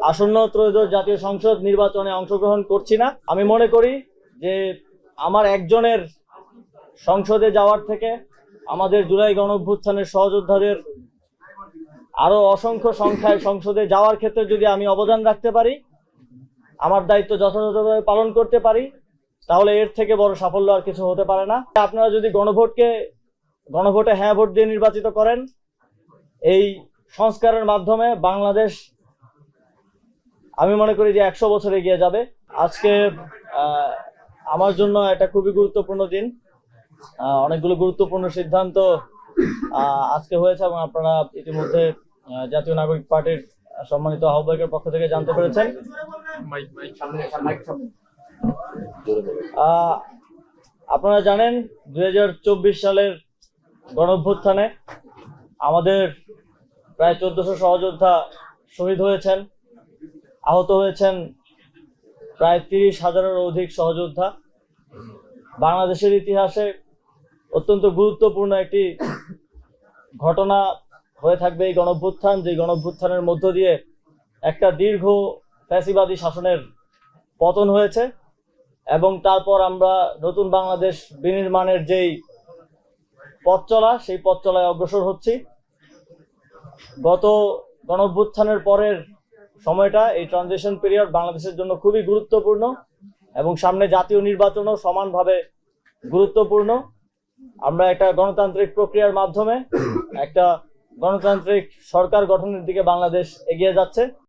আসন্ন ত্রয়োদশ জাতীয় সংসদ নির্বাচনে অংশগ্রহণ করছি না। আমি মনে করি যে আমার একজনের সংসদে যাওয়ার থেকে আমাদের জুলাই গণঅভ্যুত্থানের সহযোদ্ধাদের আরও অসংখ্য সংখ্যায় সংসদে যাওয়ার ক্ষেত্রে যদি আমি অবদান রাখতে পারি, আমার দায়িত্ব যথাযথভাবে পালন করতে পারি, তাহলে এর থেকে বড় সাফল্য আর কিছু হতে পারে না। আপনারা যদি গণভোটকে, গণভোটে হ্যাঁ ভোট দিয়ে নির্বাচিত করেন, এই সংস্কারের মাধ্যমে বাংলাদেশ আমি মনে করি যে একশো বছর এগিয়ে যাবে। আজকে আমার জন্য এটা খুবই গুরুত্বপূর্ণ দিন। অনেকগুলো গুরুত্বপূর্ণ সিদ্ধান্ত আজকে হয়েছে এবং আপনারা ইতিমধ্যে জাতীয় নাগরিক পার্টির সম্মানিত আহ্বায়কের পক্ষ থেকে জানতে পেরেছেন। আপনারা জানেন দুই হাজার চব্বিশ সালের গণঅভ্যুত্থানে আমাদের প্রায় চোদ্দশো সহযোদ্ধা শহীদ হয়েছেন। আহত হয়েছেন প্রায় তিরিশ হাজারেরও অধিক সহযোদ্ধা। বাংলাদেশের ইতিহাসে অত্যন্ত গুরুত্বপূর্ণ একটি ঘটনা হয়ে থাকবে এই গণঅভ্যুত্থান যে গণভ্যুত্থানের মধ্য দিয়ে একটা দীর্ঘ ফ্যাসিবাদী শাসনের পতন হয়েছে এবং তারপর আমরা নতুন বাংলাদেশ বিনির্মাণের যেই পথ চলা সেই পথ চলায় অগ্রসর হচ্ছি। গত গণভ্যুত্থানের পরের সময়টা এই ট্রানজিশন পিরিয়ড বাংলাদেশের জন্য খুবই গুরুত্বপূর্ণ এবং সামনে জাতীয় নির্বাচনও সমানভাবে গুরুত্বপূর্ণ। আমরা একটা গণতান্ত্রিক প্রক্রিয়ার মাধ্যমে একটা গণতান্ত্রিক সরকার গঠনের দিকে বাংলাদেশ এগিয়ে যাচ্ছে।